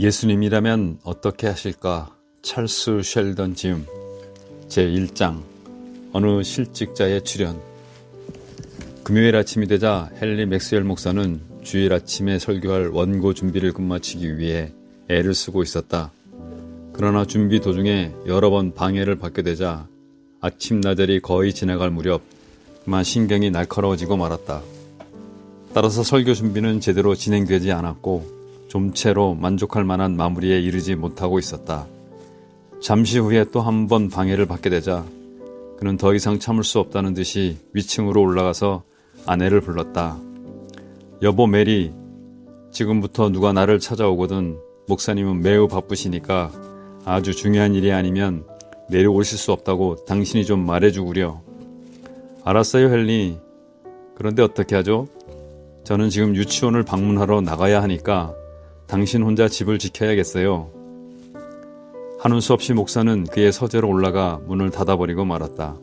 예수님이라면 어떻게 하실까? 찰스 쉘던 지음 제1장 어느 실직자의 출연 금요일 아침이 되자 헨리 맥스웰 목사는 주일 아침에 설교할 원고 준비를 끝마치기 위해 애를 쓰고 있었다. 그러나 준비 도중에 여러 번 방해를 받게 되자 아침 나절이 거의 지나갈 무렵 그만 신경이 날카로워지고 말았다. 따라서 설교 준비는 제대로 진행되지 않았고 좀 채로 만족할 만한 마무리에 이르지 못하고 있었다. 잠시 후에 또 한 번 방해를 받게 되자 그는 더 이상 참을 수 없다는 듯이 위층으로 올라가서 아내를 불렀다. 여보 메리, 지금부터 누가 나를 찾아오거든 목사님은 매우 바쁘시니까 아주 중요한 일이 아니면 내려오실 수 없다고 당신이 좀 말해주구려. 알았어요, 헬리. 그런데 어떻게 하죠? 저는 지금 유치원을 방문하러 나가야 하니까 당신 혼자 집을 지켜야겠어요. 하는 수 없이 목사는 그의 서재로 올라가 문을 닫아버리고 말았다.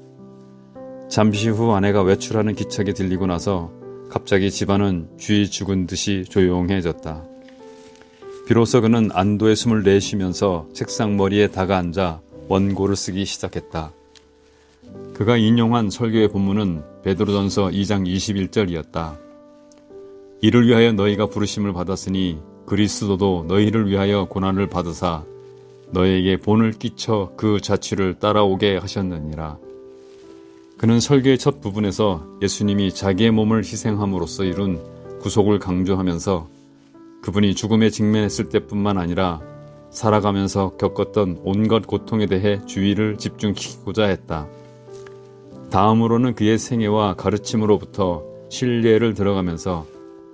잠시 후 아내가 외출하는 기척이 들리고 나서 갑자기 집안은 쥐 죽은 듯이 조용해졌다. 비로소 그는 안도의 숨을 내쉬면서 책상 머리에 다가앉아 원고를 쓰기 시작했다. 그가 인용한 설교의 본문은 베드로전서 2장 21절이었다. 이를 위하여 너희가 부르심을 받았으니 그리스도도 너희를 위하여 고난을 받으사 너에게 본을 끼쳐 그 자취를 따라오게 하셨느니라. 그는 설교의 첫 부분에서 예수님이 자기의 몸을 희생함으로써 이룬 구속을 강조하면서 그분이 죽음에 직면했을 때뿐만 아니라 살아가면서 겪었던 온갖 고통에 대해 주의를 집중시키고자 했다. 다음으로는 그의 생애와 가르침으로부터 신뢰를 들어가면서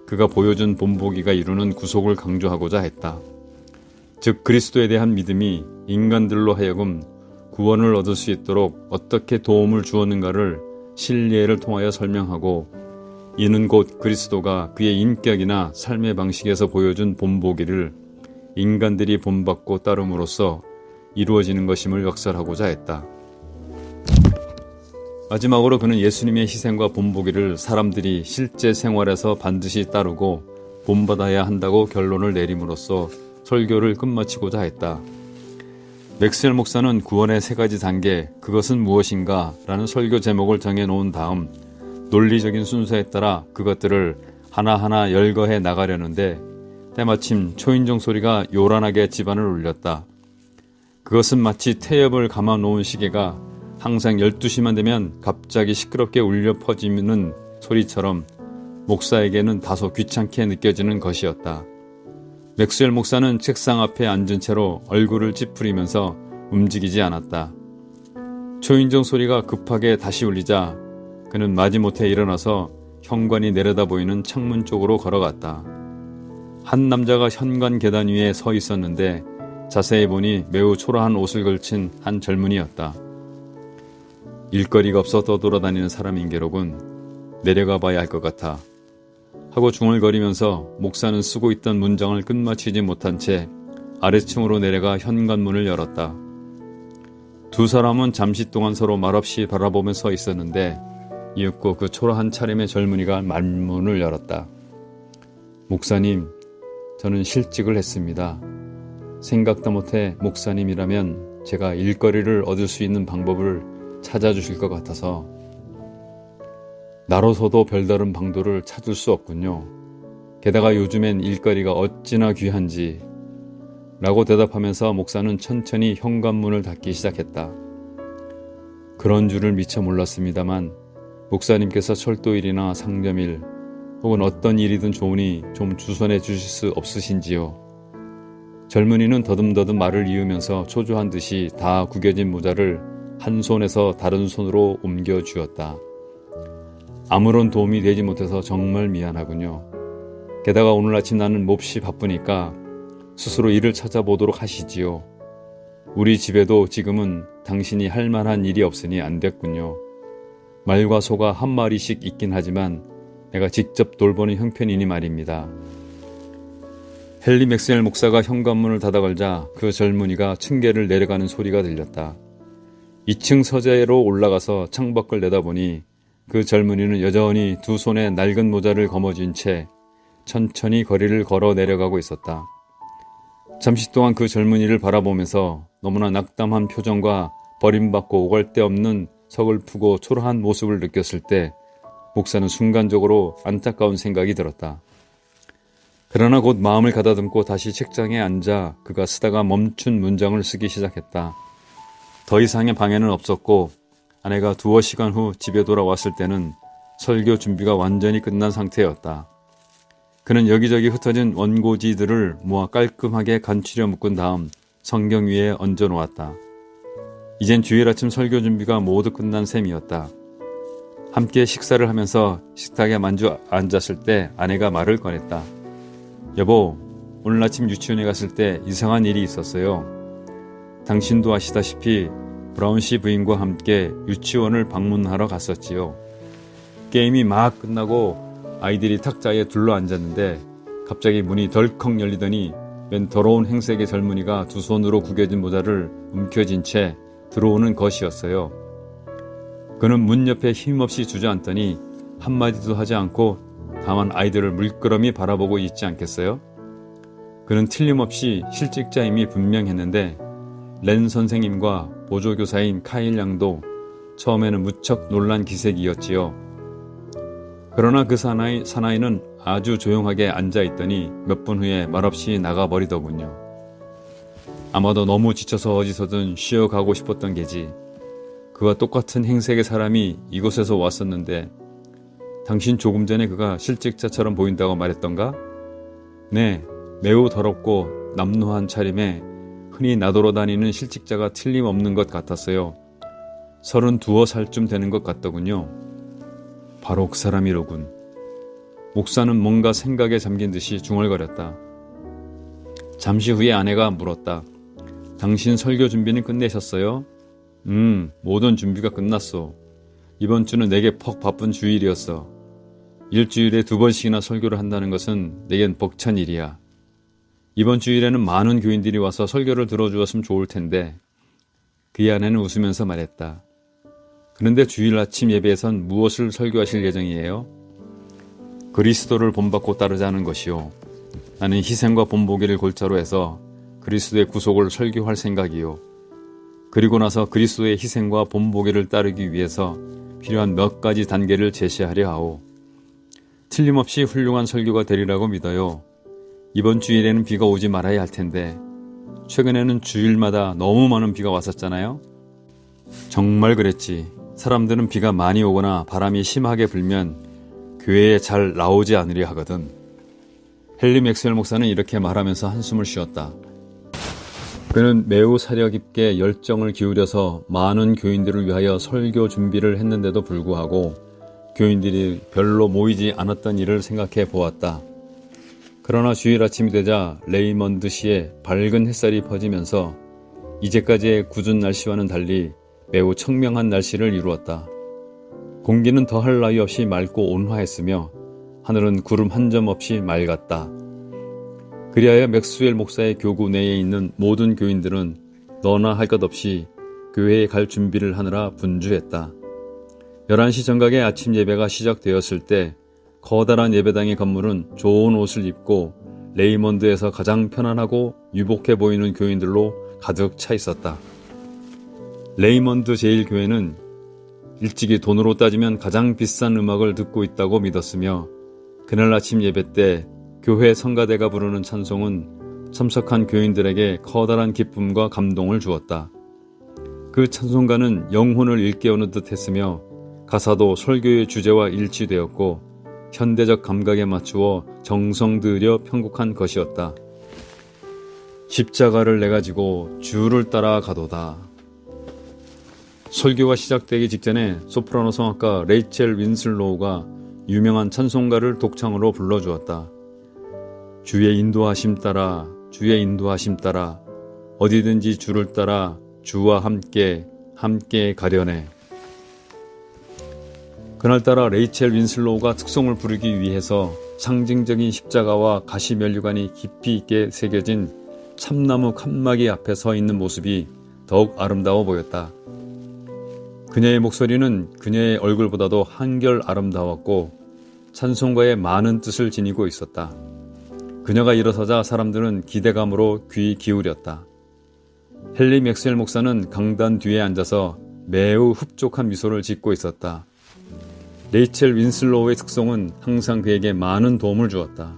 그가 보여준 본보기가 이루는 구속을 강조하고자 했다. 즉 그리스도에 대한 믿음이 인간들로 하여금 구원을 얻을 수 있도록 어떻게 도움을 주었는가를 신뢰를 통하여 설명하고 이는 곧 그리스도가 그의 인격이나 삶의 방식에서 보여준 본보기를 인간들이 본받고 따름으로써 이루어지는 것임을 역설하고자 했다. 마지막으로 그는 예수님의 희생과 본보기를 사람들이 실제 생활에서 반드시 따르고 본받아야 한다고 결론을 내림으로써 설교를 끝마치고자 했다. 맥스웰 목사는 구원의 세 가지 단계, 그것은 무엇인가? 라는 설교 제목을 정해 놓은 다음 논리적인 순서에 따라 그것들을 하나하나 열거해 나가려는데 때마침 초인종 소리가 요란하게 집안을 울렸다. 그것은 마치 태엽을 감아 놓은 시계가 항상 12시만 되면 갑자기 시끄럽게 울려 퍼지는 소리처럼 목사에게는 다소 귀찮게 느껴지는 것이었다. 맥스웰 목사는 책상 앞에 앉은 채로 얼굴을 찌푸리면서 움직이지 않았다. 초인종 소리가 급하게 다시 울리자 그는 마지못해 일어나서 현관이 내려다 보이는 창문 쪽으로 걸어갔다. 한 남자가 현관 계단 위에 서 있었는데 자세히 보니 매우 초라한 옷을 걸친 한 젊은이였다. 일거리가 없어 떠돌아다니는 사람인 게로군 내려가 봐야 할 것 같아. 하고 중얼거리면서 목사는 쓰고 있던 문장을 끝마치지 못한 채 아래층으로 내려가 현관문을 열었다. 두 사람은 잠시 동안 서로 말없이 바라보며 서 있었는데 이윽고 그 초라한 차림의 젊은이가 말문을 열었다. 목사님, 저는 실직을 했습니다. 생각도 못해 목사님이라면 제가 일거리를 얻을 수 있는 방법을 찾아주실 것 같아서 나로서도 별다른 방도를 찾을 수 없군요. 게다가 요즘엔 일거리가 어찌나 귀한지 라고 대답하면서 목사는 천천히 현관문을 닫기 시작했다. 그런 줄을 미처 몰랐습니다만 목사님께서 철도일이나 상점일 혹은 어떤 일이든 좋으니 좀 주선해 주실 수 없으신지요? 젊은이는 더듬더듬 말을 이으면서 초조한 듯이 다 구겨진 모자를 한 손에서 다른 손으로 옮겨 주었다. 아무런 도움이 되지 못해서 정말 미안하군요. 게다가 오늘 아침 나는 몹시 바쁘니까 스스로 일을 찾아보도록 하시지요. 우리 집에도 지금은 당신이 할 만한 일이 없으니 안 됐군요. 말과 소가 한 마리씩 있긴 하지만 내가 직접 돌보는 형편이니 말입니다. 헨리 맥스웰 목사가 현관문을 닫아 걸자 그 젊은이가 층계를 내려가는 소리가 들렸다. 2층 서재로 올라가서 창밖을 내다보니 그 젊은이는 여전히 두 손에 낡은 모자를 거머쥔 채 천천히 거리를 걸어 내려가고 있었다. 잠시 동안 그 젊은이를 바라보면서 너무나 낙담한 표정과 버림받고 오갈 데 없는 서글프고 초라한 모습을 느꼈을 때 목사는 순간적으로 안타까운 생각이 들었다. 그러나 곧 마음을 가다듬고 다시 책장에 앉아 그가 쓰다가 멈춘 문장을 쓰기 시작했다. 더 이상의 방해는 없었고 아내가 두어 시간 후 집에 돌아왔을 때는 설교 준비가 완전히 끝난 상태였다. 그는 여기저기 흩어진 원고지들을 모아 깔끔하게 간추려 묶은 다음 성경 위에 얹어 놓았다. 이젠 주일 아침 설교 준비가 모두 끝난 셈이었다. 함께 식사를 하면서 식탁에 만주 앉았을 때 아내가 말을 꺼냈다. 여보, 오늘 아침 유치원에 갔을 때 이상한 일이 있었어요. 당신도 아시다시피 브라운 씨 부인과 함께 유치원을 방문하러 갔었지요. 게임이 막 끝나고 아이들이 탁자에 둘러 앉았는데 갑자기 문이 덜컥 열리더니 맨 더러운 행색의 젊은이가 두 손으로 구겨진 모자를 움켜쥔 채 들어오는 것이었어요. 그는 문 옆에 힘없이 주저앉더니 한마디도 하지 않고 다만 아이들을 물끄러미 바라보고 있지 않겠어요? 그는 틀림없이 실직자임이 분명했는데 렌 선생님과 보조교사인 카일 양도 처음에는 무척 놀란 기색이었지요. 그러나 그 사나이, 사나이는 아주 조용하게 앉아있더니 몇 분 후에 말없이 나가버리더군요. 아마도 너무 지쳐서 어디서든 쉬어가고 싶었던 게지. 그와 똑같은 행색의 사람이 이곳에서 왔었는데 당신 조금 전에 그가 실직자처럼 보인다고 말했던가? 네, 매우 더럽고 남루한 차림에 흔히 나돌아다니는 실직자가 틀림없는 것 같았어요. 서른 두어 살쯤 되는 것 같더군요. 바로 그 사람이로군. 목사는 뭔가 생각에 잠긴 듯이 중얼거렸다. 잠시 후에 아내가 물었다. 당신 설교 준비는 끝내셨어요? 음, 모든 준비가 끝났어. 이번 주는 내게 퍽 바쁜 주일이었어. 일주일에 두 번씩이나 설교를 한다는 것은 내겐 벅찬 일이야. 이번 주일에는 많은 교인들이 와서 설교를 들어주었으면 좋을 텐데 그의 아내는 웃으면서 말했다. 그런데 주일 아침 예배에선 무엇을 설교하실 예정이에요? 그리스도를 본받고 따르자는 것이요. 나는 희생과 본보기를 골자로 해서 그리스도의 구속을 설교할 생각이요. 그리고 나서 그리스도의 희생과 본보기를 따르기 위해서 필요한 몇 가지 단계를 제시하려 하오. 틀림없이 훌륭한 설교가 되리라고 믿어요. 이번 주일에는 비가 오지 말아야 할 텐데 최근에는 주일마다 너무 많은 비가 왔었잖아요. 정말 그랬지. 사람들은 비가 많이 오거나 바람이 심하게 불면 교회에 잘 나오지 않으려 하거든. 헨리 맥스웰 목사는 이렇게 말하면서 한숨을 쉬었다. 그는 매우 사려 깊게 열정을 기울여서 많은 교인들을 위하여 설교 준비를 했는데도 불구하고 교인들이 별로 모이지 않았던 일을 생각해 보았다. 그러나 주일 아침이 되자 레이먼드 시에 밝은 햇살이 퍼지면서 이제까지의 굳은 날씨와는 달리 매우 청명한 날씨를 이루었다. 공기는 더할 나위 없이 맑고 온화했으며 하늘은 구름 한 점 없이 맑았다. 그리하여 맥스웰 목사의 교구 내에 있는 모든 교인들은 너나 할 것 없이 교회에 갈 준비를 하느라 분주했다. 11시 정각에 아침 예배가 시작되었을 때 커다란 예배당의 건물은 좋은 옷을 입고 레이먼드에서 가장 편안하고 유복해 보이는 교인들로 가득 차 있었다. 레이먼드 제1교회는 일찍이 돈으로 따지면 가장 비싼 음악을 듣고 있다고 믿었으며 그날 아침 예배 때 교회 성가대가 부르는 찬송은 참석한 교인들에게 커다란 기쁨과 감동을 주었다. 그 찬송가는 영혼을 일깨우는 듯 했으며 가사도 설교의 주제와 일치되었고 현대적 감각에 맞추어 정성 들여 편곡한 것이었다. 십자가를 내 가지고 주를 따라 가도다. 설교가 시작되기 직전에 소프라노 성악가 레이첼 윈슬로우가 유명한 찬송가를 독창으로 불러주었다. 주의 인도하심 따라 주의 인도하심 따라 어디든지 주를 따라 주와 함께 함께 가려네. 그날따라 레이첼 윈슬로우가 특송을 부르기 위해서 상징적인 십자가와 가시면류관이 깊이 있게 새겨진 참나무 칸막이 앞에 서 있는 모습이 더욱 아름다워 보였다. 그녀의 목소리는 그녀의 얼굴보다도 한결 아름다웠고 찬송가에 많은 뜻을 지니고 있었다. 그녀가 일어서자 사람들은 기대감으로 귀 기울였다. 헨리 맥스웰 목사는 강단 뒤에 앉아서 매우 흡족한 미소를 짓고 있었다. 레이첼 윈슬로우의 특성은 항상 그에게 많은 도움을 주었다.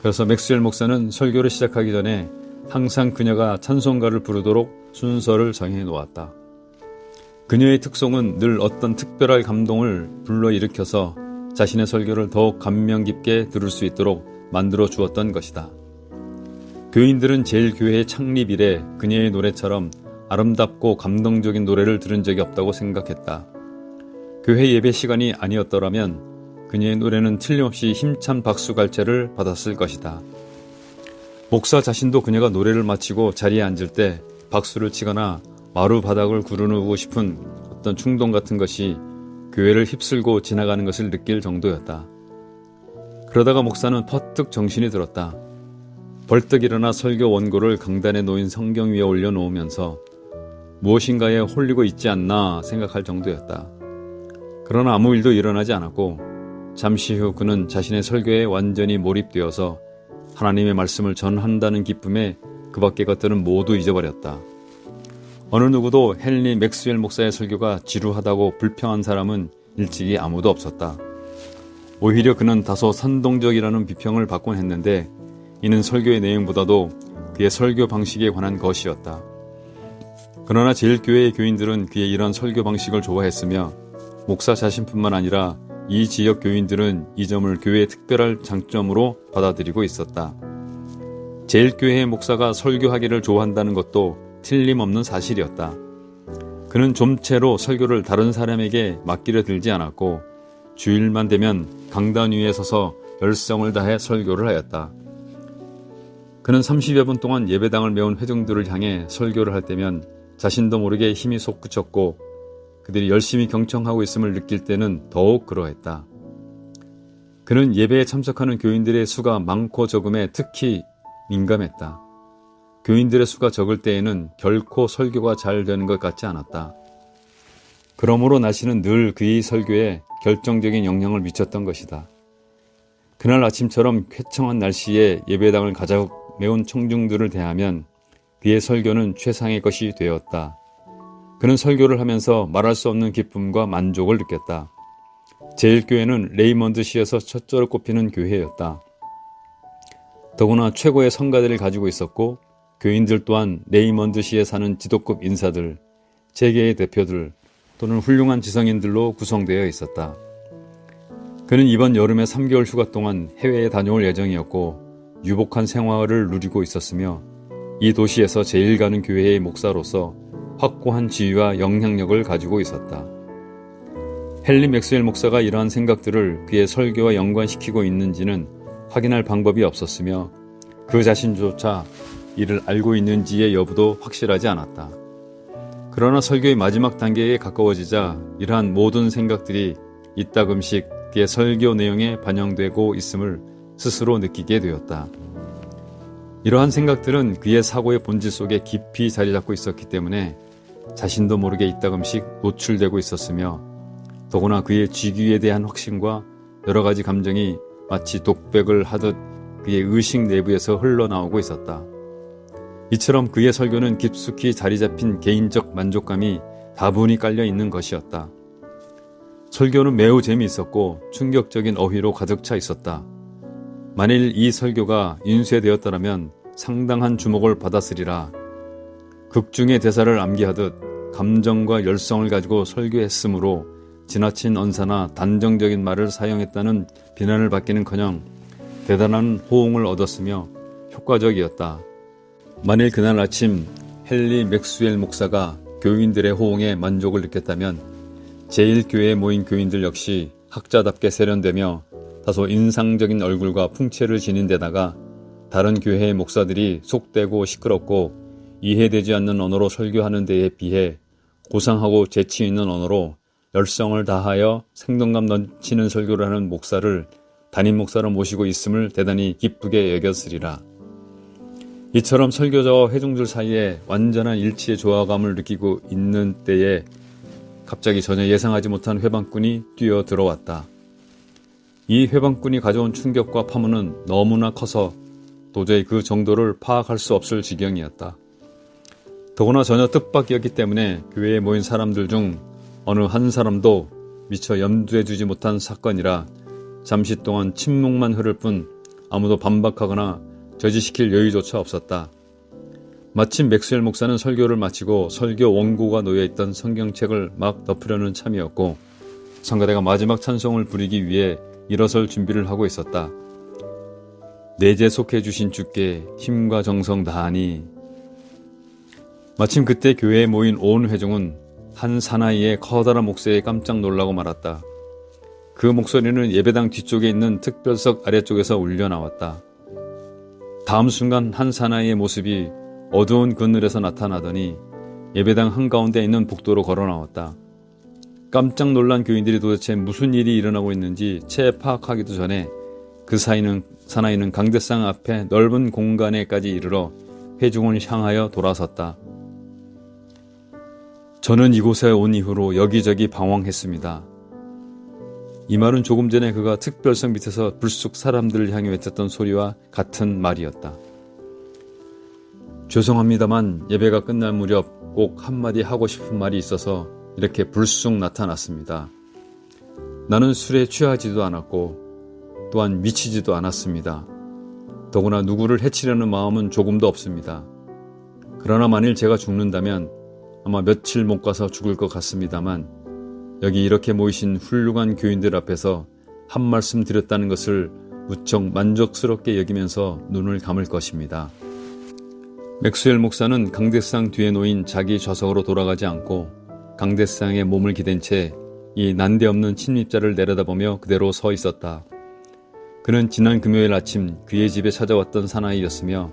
그래서 맥스웰 목사는 설교를 시작하기 전에 항상 그녀가 찬송가를 부르도록 순서를 정해 놓았다. 그녀의 특성은 늘 어떤 특별한 감동을 불러일으켜서 자신의 설교를 더욱 감명 깊게 들을 수 있도록 만들어 주었던 것이다. 교인들은 제일 교회 창립 이래 그녀의 노래처럼 아름답고 감동적인 노래를 들은 적이 없다고 생각했다. 교회 예배 시간이 아니었더라면 그녀의 노래는 틀림없이 힘찬 박수갈채를 받았을 것이다. 목사 자신도 그녀가 노래를 마치고 자리에 앉을 때 박수를 치거나 마루 바닥을 구르누고 싶은 어떤 충동 같은 것이 교회를 휩쓸고 지나가는 것을 느낄 정도였다. 그러다가 목사는 퍼뜩 정신이 들었다. 벌떡 일어나 설교 원고를 강단에 놓인 성경 위에 올려놓으면서 무엇인가에 홀리고 있지 않나 생각할 정도였다. 그러나 아무 일도 일어나지 않았고 잠시 후 그는 자신의 설교에 완전히 몰입되어서 하나님의 말씀을 전한다는 기쁨에 그 밖의 것들은 모두 잊어버렸다. 어느 누구도 헨리 맥스웰 목사의 설교가 지루하다고 불평한 사람은 일찍이 아무도 없었다. 오히려 그는 다소 선동적이라는 비평을 받곤 했는데 이는 설교의 내용보다도 그의 설교 방식에 관한 것이었다. 그러나 제일교회의 교인들은 그의 이런 설교 방식을 좋아했으며 목사 자신뿐만 아니라 이 지역 교인들은 이 점을 교회의 특별한 장점으로 받아들이고 있었다. 제일교회의 목사가 설교하기를 좋아한다는 것도 틀림없는 사실이었다. 그는 좀채로 설교를 다른 사람에게 맡기려 들지 않았고 주일만 되면 강단 위에 서서 열성을 다해 설교를 하였다. 그는 30여 분 동안 예배당을 메운 회중들을 향해 설교를 할 때면 자신도 모르게 힘이 솟구쳤고 그들이 열심히 경청하고 있음을 느낄 때는 더욱 그러했다. 그는 예배에 참석하는 교인들의 수가 많고 적음에 특히 민감했다. 교인들의 수가 적을 때에는 결코 설교가 잘 되는 것 같지 않았다. 그러므로 날씨는 늘 그의 설교에 결정적인 영향을 미쳤던 것이다. 그날 아침처럼 쾌청한 날씨에 예배당을 가져 매운 청중들을 대하면 그의 설교는 최상의 것이 되었다. 그는 설교를 하면서 말할 수 없는 기쁨과 만족을 느꼈다. 제일교회는 레이먼드 시에서 첫째로 꼽히는 교회였다. 더구나 최고의 성가대를 가지고 있었고 교인들 또한 레이먼드 시에 사는 지도급 인사들, 재계의 대표들 또는 훌륭한 지성인들로 구성되어 있었다. 그는 이번 여름에 3개월 휴가 동안 해외에 다녀올 예정이었고 유복한 생활을 누리고 있었으며 이 도시에서 제일 가는 교회의 목사로서 확고한 지위와 영향력을 가지고 있었다. 헨리 맥스웰 목사가 이러한 생각들을 그의 설교와 연관시키고 있는지는 확인할 방법이 없었으며 그 자신조차 이를 알고 있는지의 여부도 확실하지 않았다. 그러나 설교의 마지막 단계에 가까워지자 이러한 모든 생각들이 이따금씩 그의 설교 내용에 반영되고 있음을 스스로 느끼게 되었다. 이러한 생각들은 그의 사고의 본질 속에 깊이 자리 잡고 있었기 때문에 자신도 모르게 이따금씩 노출되고 있었으며 더구나 그의 직위에 대한 확신과 여러 가지 감정이 마치 독백을 하듯 그의 의식 내부에서 흘러나오고 있었다. 이처럼 그의 설교는 깊숙이 자리 잡힌 개인적 만족감이 다분히 깔려 있는 것이었다. 설교는 매우 재미있었고 충격적인 어휘로 가득 차 있었다. 만일 이 설교가 인쇄되었더라면 상당한 주목을 받았으리라. 극중의 대사를 암기하듯 감정과 열성을 가지고 설교했으므로 지나친 언사나 단정적인 말을 사용했다는 비난을 받기는커녕 대단한 호응을 얻었으며 효과적이었다. 만일 그날 아침 헨리 맥스웰 목사가 교인들의 호응에 만족을 느꼈다면 제1교회에 모인 교인들 역시 학자답게 세련되며 다소 인상적인 얼굴과 풍채를 지닌 데다가 다른 교회의 목사들이 속되고 시끄럽고 이해되지 않는 언어로 설교하는 데에 비해 고상하고 재치 있는 언어로 열성을 다하여 생동감 넘치는 설교를 하는 목사를 담임 목사로 모시고 있음을 대단히 기쁘게 여겼으리라. 이처럼 설교자와 회중들 사이에 완전한 일치의 조화감을 느끼고 있는 때에 갑자기 전혀 예상하지 못한 회방꾼이 뛰어 들어왔다. 이 회방꾼이 가져온 충격과 파문은 너무나 커서 도저히 그 정도를 파악할 수 없을 지경이었다. 더구나 전혀 뜻밖이었기 때문에 교회에 모인 사람들 중 어느 한 사람도 미처 염두에 두지 못한 사건이라 잠시 동안 침묵만 흐를 뿐 아무도 반박하거나 저지시킬 여유조차 없었다. 마침 맥스웰 목사는 설교를 마치고 설교 원고가 놓여있던 성경책을 막 덮으려는 참이었고 성가대가 마지막 찬송을 부리기 위해 일어설 준비를 하고 있었다. 내재 속해 주신 주께 힘과 정성 다하니 마침 그때 교회에 모인 온 회중은 한 사나이의 커다란 목소리에 깜짝 놀라고 말았다. 그 목소리는 예배당 뒤쪽에 있는 특별석 아래쪽에서 울려 나왔다. 다음 순간 한 사나이의 모습이 어두운 그늘에서 나타나더니 예배당 한가운데 있는 복도로 걸어 나왔다. 깜짝 놀란 교인들이 도대체 무슨 일이 일어나고 있는지 채 파악하기도 전에 그 사이는 사나이는 강대상 앞에 넓은 공간에까지 이르러 회중을 향하여 돌아섰다. 저는 이곳에 온 이후로 여기저기 방황했습니다. 이 말은 조금 전에 그가 특별성 밑에서 불쑥 사람들을 향해 외쳤던 소리와 같은 말이었다. 죄송합니다만 예배가 끝날 무렵 꼭 한마디 하고 싶은 말이 있어서 이렇게 불쑥 나타났습니다. 나는 술에 취하지도 않았고 또한 미치지도 않았습니다. 더구나 누구를 해치려는 마음은 조금도 없습니다. 그러나 만일 제가 죽는다면 아마 며칠 못 가서 죽을 것 같습니다만 여기 이렇게 모이신 훌륭한 교인들 앞에서 한 말씀 드렸다는 것을 무척 만족스럽게 여기면서 눈을 감을 것입니다. 맥스웰 목사는 강대상 뒤에 놓인 자기 좌석으로 돌아가지 않고 강대상에 몸을 기댄 채 이 난데없는 침입자를 내려다보며 그대로 서 있었다. 그는 지난 금요일 아침 그의 집에 찾아왔던 사나이였으며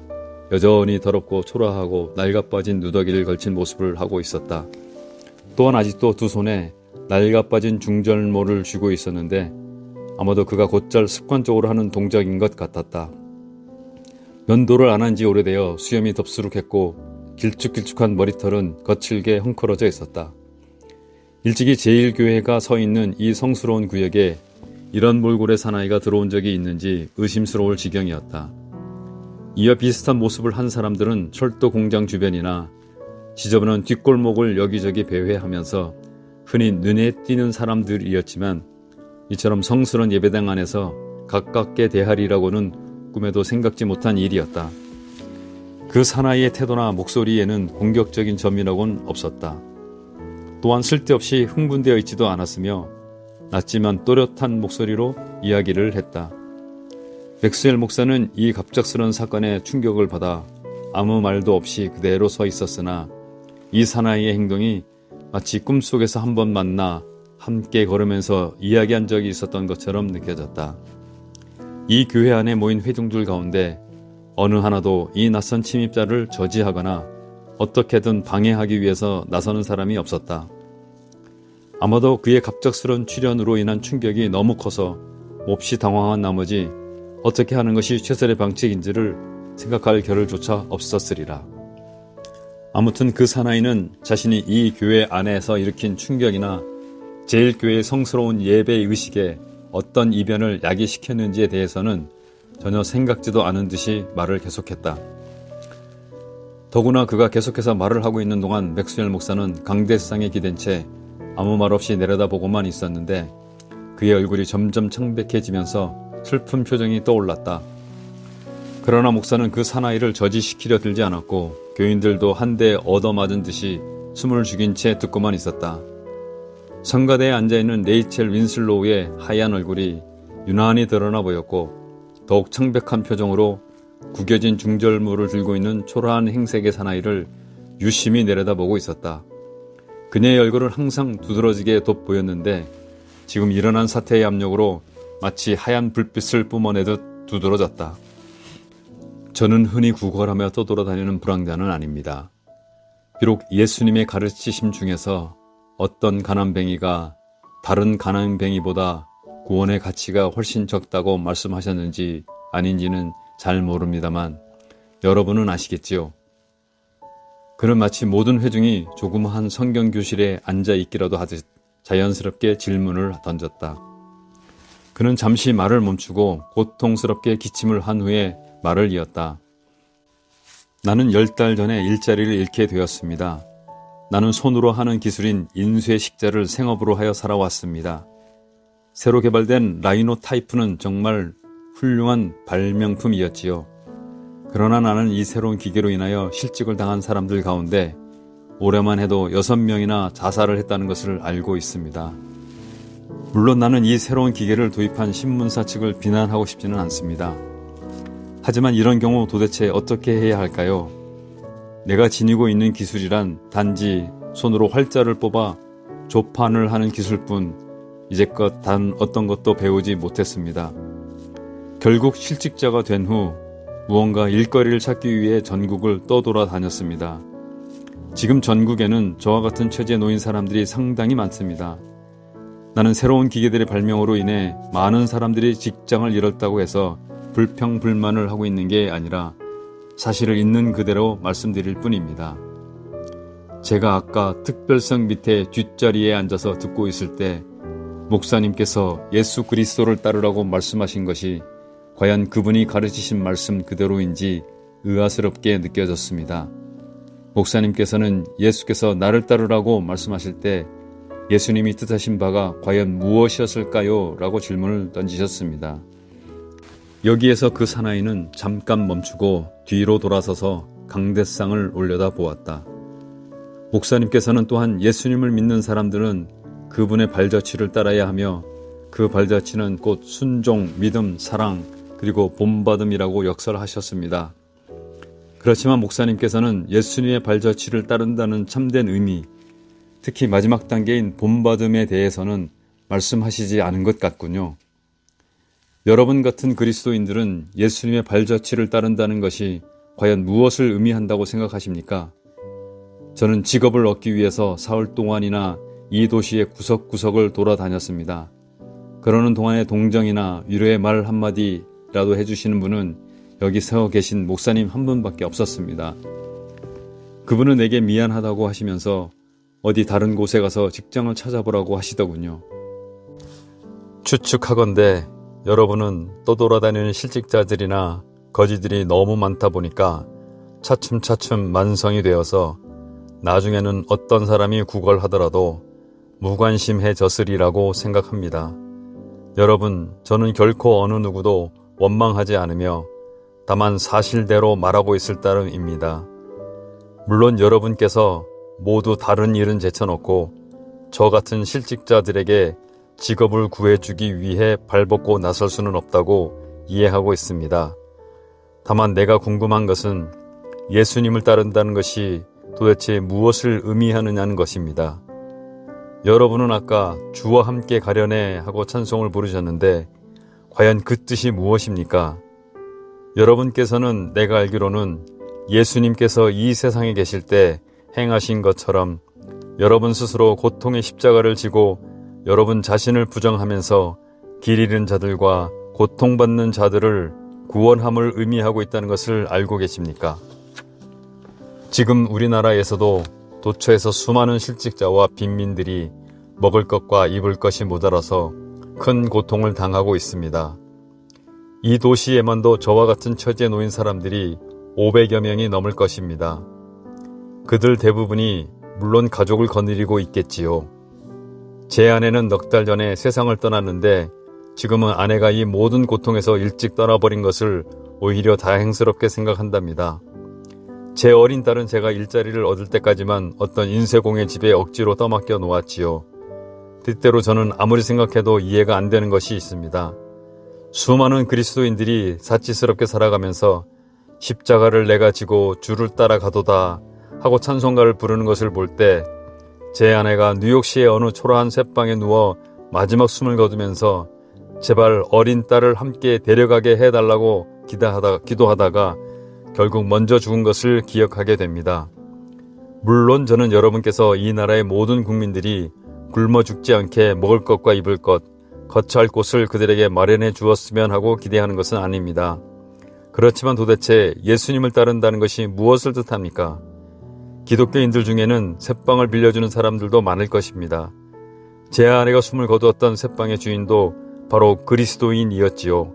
여전히 더럽고 초라하고 낡아빠진 누더기를 걸친 모습을 하고 있었다. 또한 아직도 두 손에 낡아빠진 중절모를 쥐고 있었는데 아마도 그가 곧잘 습관적으로 하는 동작인 것 같았다. 면도를 안 한 지 오래되어 수염이 덥수룩했고 길쭉길쭉한 머리털은 거칠게 헝클어져 있었다. 일찍이 제1교회가 서 있는 이 성스러운 구역에 이런 몰골의 사나이가 들어온 적이 있는지 의심스러울 지경이었다. 이와 비슷한 모습을 한 사람들은 철도 공장 주변이나 지저분한 뒷골목을 여기저기 배회하면서 흔히 눈에 띄는 사람들이었지만 이처럼 성스러운 예배당 안에서 가깝게 대하리라고는 꿈에도 생각지 못한 일이었다. 그 사나이의 태도나 목소리에는 공격적인 점이라고는 없었다. 또한 쓸데없이 흥분되어 있지도 않았으며 낮지만 또렷한 목소리로 이야기를 했다. 맥스웰 목사는 이 갑작스런 사건에 충격을 받아 아무 말도 없이 그대로 서 있었으나 이 사나이의 행동이 마치 꿈속에서 한 번 만나 함께 걸으면서 이야기한 적이 있었던 것처럼 느껴졌다. 이 교회 안에 모인 회중들 가운데 어느 하나도 이 낯선 침입자를 저지하거나 어떻게든 방해하기 위해서 나서는 사람이 없었다. 아마도 그의 갑작스런 출현으로 인한 충격이 너무 커서 몹시 당황한 나머지 어떻게 하는 것이 최선의 방책인지를 생각할 겨를조차 없었으리라. 아무튼 그 사나이는 자신이 이 교회 안에서 일으킨 충격이나 제일교회의 성스러운 예배 의식에 어떤 이변을 야기시켰는지에 대해서는 전혀 생각지도 않은 듯이 말을 계속했다. 더구나 그가 계속해서 말을 하고 있는 동안 맥스웰 목사는 강대상에 기댄 채 아무 말 없이 내려다보고만 있었는데 그의 얼굴이 점점 창백해지면서 슬픈 표정이 떠올랐다. 그러나 목사는 그 사나이를 저지시키려 들지 않았고 교인들도 한 대 얻어맞은 듯이 숨을 죽인 채 듣고만 있었다. 성가대에 앉아있는 레이첼 윈슬로우의 하얀 얼굴이 유난히 드러나 보였고 더욱 창백한 표정으로 구겨진 중절모를 들고 있는 초라한 행색의 사나이를 유심히 내려다보고 있었다. 그녀의 얼굴은 항상 두드러지게 돋보였는데 지금 일어난 사태의 압력으로 마치 하얀 불빛을 뿜어내듯 두드러졌다. 저는 흔히 구걸하며 떠돌아다니는 불황자는 아닙니다. 비록 예수님의 가르치심 중에서 어떤 가난뱅이가 다른 가난뱅이보다 구원의 가치가 훨씬 적다고 말씀하셨는지 아닌지는 잘 모릅니다만 여러분은 아시겠지요. 그는 마치 모든 회중이 조그마한 성경 교실에 앉아 있기라도 하듯 자연스럽게 질문을 던졌다. 그는 잠시 말을 멈추고 고통스럽게 기침을 한 후에 말을 이었다. 나는 열 달 전에 일자리를 잃게 되었습니다. 나는 손으로 하는 기술인 인쇄 식자를 생업으로 하여 살아왔습니다. 새로 개발된 라이노 타이프는 정말 훌륭한 발명품이었지요. 그러나 나는 이 새로운 기계로 인하여 실직을 당한 사람들 가운데 올해만 해도 6명이나 자살을 했다는 것을 알고 있습니다. 물론 나는 이 새로운 기계를 도입한 신문사 측을 비난하고 싶지는 않습니다. 하지만 이런 경우 도대체 어떻게 해야 할까요? 내가 지니고 있는 기술이란 단지 손으로 활자를 뽑아 조판을 하는 기술뿐 이제껏 단 어떤 것도 배우지 못했습니다. 결국 실직자가 된 후 무언가 일거리를 찾기 위해 전국을 떠돌아 다녔습니다. 지금 전국에는 저와 같은 처지에 놓인 사람들이 상당히 많습니다. 나는 새로운 기계들의 발명으로 인해 많은 사람들이 직장을 잃었다고 해서 불평 불만을 하고 있는 게 아니라 사실을 있는 그대로 말씀드릴 뿐입니다. 제가 아까 특별성 밑에 뒷자리에 앉아서 듣고 있을 때 목사님께서 예수 그리스도를 따르라고 말씀하신 것이 과연 그분이 가르치신 말씀 그대로인지 의아스럽게 느껴졌습니다. 목사님께서는 예수께서 나를 따르라고 말씀하실 때 예수님이 뜻하신 바가 과연 무엇이었을까요? 라고 질문을 던지셨습니다. 여기에서 그 사나이는 잠깐 멈추고 뒤로 돌아서서 강대상을 올려다 보았다. 목사님께서는 또한 예수님을 믿는 사람들은 그분의 발자취를 따라야 하며 그 발자취는 곧 순종, 믿음, 사랑, 그리고 본받음이라고 역설하셨습니다. 그렇지만 목사님께서는 예수님의 발자취를 따른다는 참된 의미, 특히 마지막 단계인 본받음에 대해서는 말씀하시지 않은 것 같군요. 여러분 같은 그리스도인들은 예수님의 발자취를 따른다는 것이 과연 무엇을 의미한다고 생각하십니까? 저는 직업을 얻기 위해서 사흘 동안이나 이 도시의 구석구석을 돌아다녔습니다. 그러는 동안에 동정이나 위로의 말 한마디라도 해주시는 분은 여기 서 계신 목사님 한 분밖에 없었습니다. 그분은 내게 미안하다고 하시면서 어디 다른 곳에 가서 직장을 찾아보라고 하시더군요. 추측하건대 여러분은 떠돌아다니는 실직자들이나 거지들이 너무 많다 보니까 차츰차츰 만성이 되어서 나중에는 어떤 사람이 구걸하더라도 무관심해졌으리라고 생각합니다. 여러분, 저는 결코 어느 누구도 원망하지 않으며 다만 사실대로 말하고 있을 따름입니다. 물론 여러분께서 모두 다른 일은 제쳐놓고 저 같은 실직자들에게 직업을 구해주기 위해 발벗고 나설 수는 없다고 이해하고 있습니다. 다만 내가 궁금한 것은 예수님을 따른다는 것이 도대체 무엇을 의미하느냐는 것입니다. 여러분은 아까 주와 함께 가려내 하고 찬송을 부르셨는데 과연 그 뜻이 무엇입니까? 여러분께서는 내가 알기로는 예수님께서 이 세상에 계실 때 행하신 것처럼 여러분 스스로 고통의 십자가를 지고 여러분 자신을 부정하면서 길 잃은 자들과 고통받는 자들을 구원함을 의미하고 있다는 것을 알고 계십니까? 지금 우리나라에서도 도처에서 수많은 실직자와 빈민들이 먹을 것과 입을 것이 모자라서 큰 고통을 당하고 있습니다. 이 도시에만도 저와 같은 처지에 놓인 사람들이 500여 명이 넘을 것입니다. 그들 대부분이 물론 가족을 거느리고 있겠지요. 제 아내는 넉 달 전에 세상을 떠났는데 지금은 아내가 이 모든 고통에서 일찍 떠나버린 것을 오히려 다행스럽게 생각한답니다. 제 어린 딸은 제가 일자리를 얻을 때까지만 어떤 인쇄공의 집에 억지로 떠맡겨 놓았지요. 때때로 저는 아무리 생각해도 이해가 안 되는 것이 있습니다. 수많은 그리스도인들이 사치스럽게 살아가면서 십자가를 내가 지고 주를 따라 가도다 하고 찬송가를 부르는 것을 볼 때 제 아내가 뉴욕시의 어느 초라한 쇳방에 누워 마지막 숨을 거두면서 제발 어린 딸을 함께 데려가게 해달라고 기도하다, 기도하다가 결국 먼저 죽은 것을 기억하게 됩니다. 물론 저는 여러분께서 이 나라의 모든 국민들이 굶어 죽지 않게 먹을 것과 입을 것, 거처할 곳을 그들에게 마련해 주었으면 하고 기대하는 것은 아닙니다. 그렇지만 도대체 예수님을 따른다는 것이 무엇을 뜻합니까? 기독교인들 중에는 새빵을 빌려주는 사람들도 많을 것입니다. 제 아내가 숨을 거두었던 새빵의 주인도 바로 그리스도인이었지요.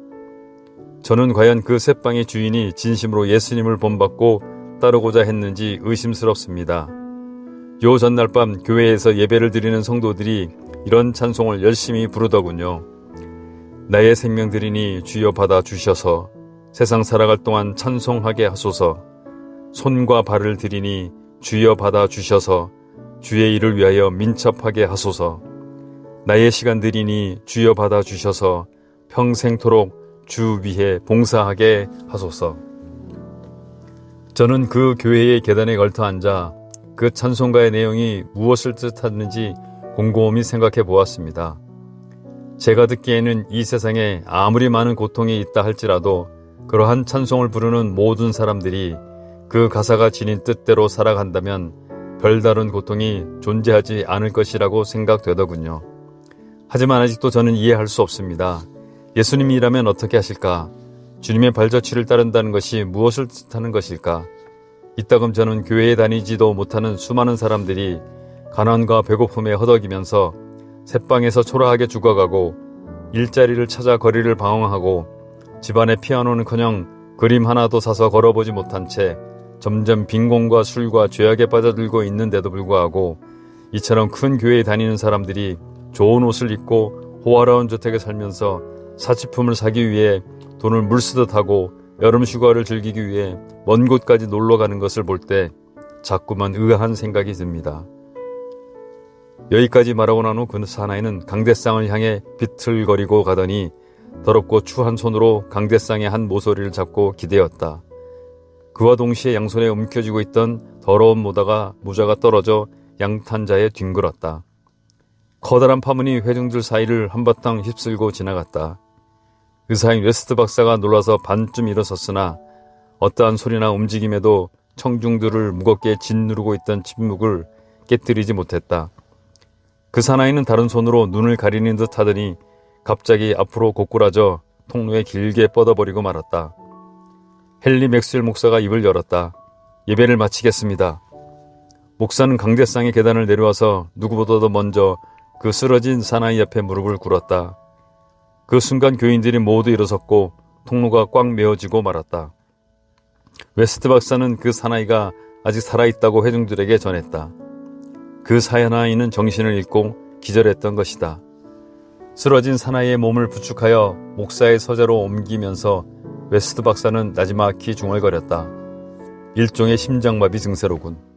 저는 과연 그 새빵의 주인이 진심으로 예수님을 본받고 따르고자 했는지 의심스럽습니다. 요 전날 밤 교회에서 예배를 드리는 성도들이 이런 찬송을 열심히 부르더군요. 나의 생명 드리니 주여 받아 주셔서 세상 살아갈 동안 찬송하게 하소서 손과 발을 드리니 주여 받아 주셔서 주의 일을 위하여 민첩하게 하소서 나의 시간 드리니 주여 받아 주셔서 평생토록 주 위해 봉사하게 하소서 저는 그 교회의 계단에 걸터 앉아 그 찬송가의 내용이 무엇을 뜻하는지 곰곰이 생각해 보았습니다. 제가 듣기에는 이 세상에 아무리 많은 고통이 있다 할지라도 그러한 찬송을 부르는 모든 사람들이 그 가사가 지닌 뜻대로 살아간다면 별다른 고통이 존재하지 않을 것이라고 생각되더군요. 하지만 아직도 저는 이해할 수 없습니다. 예수님이라면 어떻게 하실까? 주님의 발자취를 따른다는 것이 무엇을 뜻하는 것일까? 이따금 저는 교회에 다니지도 못하는 수많은 사람들이 가난과 배고픔에 허덕이면서 새방에서 초라하게 죽어가고 일자리를 찾아 거리를 방황하고 집안의 피아노는커녕 그림 하나도 사서 걸어보지 못한 채 점점 빈곤과 술과 죄악에 빠져들고 있는데도 불구하고 이처럼 큰 교회에 다니는 사람들이 좋은 옷을 입고 호화로운 주택에 살면서 사치품을 사기 위해 돈을 물쓰듯 하고 여름 휴가를 즐기기 위해 먼 곳까지 놀러 가는 것을 볼 때 자꾸만 의아한 생각이 듭니다. 여기까지 말하고 난 후 그 사나이는 강대상을 향해 비틀거리고 가더니 더럽고 추한 손으로 강대상의 한 모서리를 잡고 기대었다. 그와 동시에 양손에 움켜쥐고 있던 더러운 모다가 모자가 떨어져 양탄자에 뒹굴었다. 커다란 파문이 회중들 사이를 한바탕 휩쓸고 지나갔다. 의사인 웨스트 박사가 놀라서 반쯤 일어섰으나 어떠한 소리나 움직임에도 청중들을 무겁게 짓누르고 있던 침묵을 깨뜨리지 못했다. 그 사나이는 다른 손으로 눈을 가리는 듯 하더니 갑자기 앞으로 고꾸라져 통로에 길게 뻗어버리고 말았다. 헨리 맥스웰 목사가 입을 열었다. 예배를 마치겠습니다. 목사는 강대상의 계단을 내려와서 누구보다도 먼저 그 쓰러진 사나이 옆에 무릎을 꿇었다. 그 순간 교인들이 모두 일어섰고 통로가 꽉 메어지고 말았다. 웨스트 박사는 그 사나이가 아직 살아있다고 회중들에게 전했다. 그 사나이는 정신을 잃고 기절했던 것이다. 쓰러진 사나이의 몸을 부축하여 목사의 서재로 옮기면서 웨스트 박사는 나지막히 중얼거렸다. 일종의 심장마비 증세로군.